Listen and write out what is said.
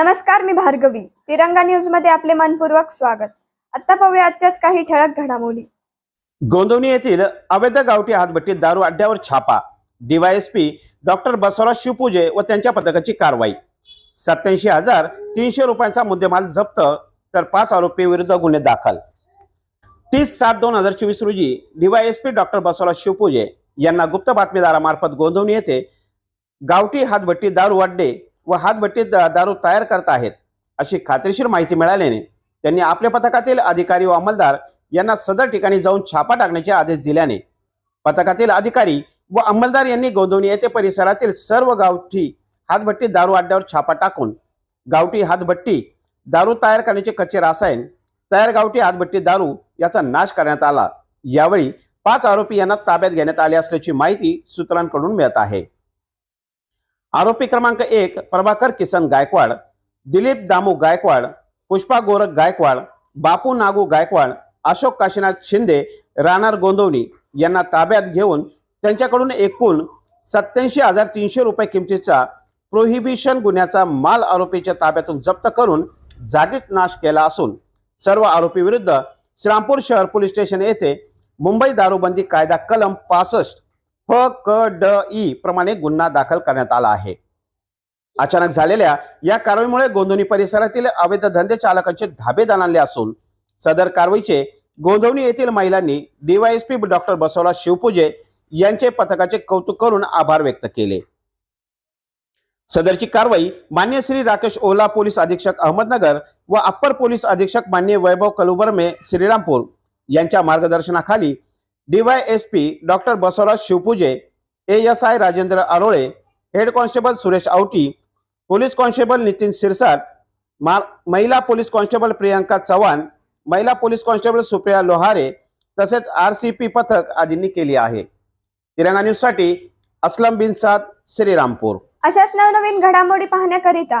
नमस्कार मी भार्गवी. तिरंगा न्यूजमध्ये आपले मनपूर्वक स्वागत. आता पाहूया आजच्याच काही ठळक घडामोडी. गोंदवणी येथील अवैध गावठी हातभट्टी दारू अड्ड्यावर छापा. डीवायएसपी डॉक्टर बसवराज शिवपूजे व त्यांच्या पथकाची कारवाई. सत्याऐंशी हजार तीनशे रुपयांचा मुद्देमाल जप्त तर पाच आरोपी विरुद्ध गुन्हे दाखल. तीस सात दोन हजार चोवीस रोजी डीवायएसपी डॉक्टर बसवराज शिवपूजे यांना गुप्त बातमीदारामार्फत गोंदवणी येथे गावठी हातभट्टी दारू अड्डे व हातभट्टी दारू तयार करत आहेत अशी खात्रीशीर माहिती मिळाल्याने त्यांनी आपल्या पथकातील अधिकारी व अंमलदार यांना सदर ठिकाणी जाऊन छापा टाकण्याचे आदेश दिल्याने पथकातील अधिकारी व अंमलदार यांनी गोंदवणी येथे परिसरातील सर्व गावठी हातभट्टी दारू अड्ड्यावर छापा टाकून गावठी हातभट्टी दारू तयार करण्याचे कच्चे रासायन तयार गावठी हातभट्टी दारू याचा नाश करण्यात आला. यावेळी पाच आरोपी यांना ताब्यात घेण्यात आले असल्याची माहिती सूत्रांकडून मिळत आहे. आरोपी क्रमांक एक प्रभाकर किसन गायकवाड दिलीप दामू गायकवाड पुष्पा गोरख गायकवाड बापू नागू गायकवाड अशोक काशीनाथ शिंदे राणार गोंदवणी यांना ताब्यात घेऊन त्यांच्याकडून एकूण सत्याऐंशी हजार तीनशे रुपये किमतीचा प्रोहिबिशन गुन्ह्याचा माल आरोपीच्या ताब्यातून जप्त करून जागीच नाश केला असून सर्व आरोपीविरुद्ध श्रामपूर शहर पोलीस स्टेशन येथे मुंबई दारूबंदी कायदा कलम पासष्ट फ क ड ई प्रमाणे गुन्हा दाखल करण्यात आला आहे. अचानक झालेल्या या कारवाईमुळे गोंधवणी परिसरातील अवैध धंदे चालकांचे धाबे दणाणले असून सदर कारवाईचे गोंधवणी येथील महिलांनी डीवायएसपी डॉक्टर बसवराज शिवपूजे यांचे पथकाचे कौतुक करून आभार व्यक्त केले. सदरची कारवाई मान्य श्री राकेश ओला पोलीस अधीक्षक अहमदनगर व अप्पर पोलीस अधीक्षक मान्य वैभव कलुबर्मे श्रीरामपूर यांच्या मार्गदर्शनाखाली DYSP doctor Basavaraj Shivpuje A S I Rajendra Arole head constable Suresh Awati police constable Nitin Sirsat मा- महिला पोलीस कॉन्स्टेबल प्रियांका चव्हाण महिला पोलीस कॉन्स्टेबल सुप्रिया लोहारे तसेच आर सी पी पथक आदींनी केली आहे. तिरंगा न्यूजसाठी असलम बिन साद श्रीरामपूर. अशाच नवनवीन घडामोडी पाहण्याकरिता